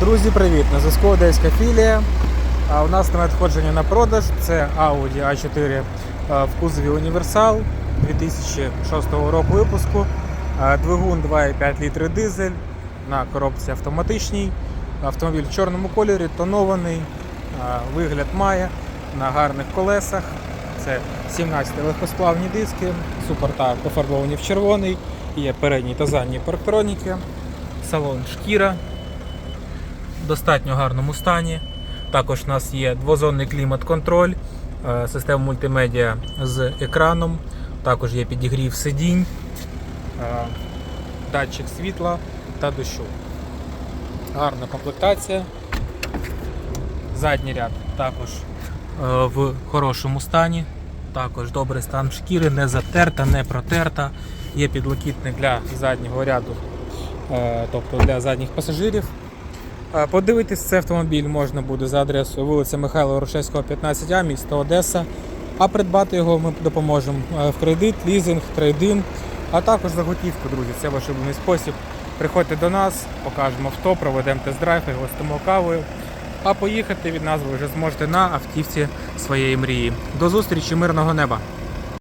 Друзі, привіт! На зв'язку Одеська філія. А у нас нове надходження на продаж. Це Audi A4 в кузові Універсал 2006 року випуску. Двигун 2,5 літри дизель на коробці автоматичній. Автомобіль в чорному кольорі, тонований, вигляд має на гарних колесах. Це 17 легкосплавні диски, супорта пофарбовані в червоний, є передні та задні парктроніки, салон шкіра в достатньо гарному стані. Також у нас є двозонний клімат-контроль, е, система мультимедіа з екраном, також є підігрів сидінь, е, датчик світла та дощу. Гарна комплектація. Задній ряд також е, в хорошому стані. Також добрий стан шкіри, не затерта, не протерта. Є підлокітник для заднього ряду, тобто для задніх пасажирів. Е, Подивитись цей автомобіль можна буде за адресою вулиця Михайла Ворошевського, 15А, місто Одеса. А придбати його ми допоможемо е, в кредит, лізинг, трейдин, а також за готівку, друзі. Це ваш улюблений спосіб. Приходьте до нас, покажемо авто, проведемо тест-драйв, гостимо кавою. А поїхати від нас ви вже зможете на автівці своєї мрії. До зустрічі, мирного неба!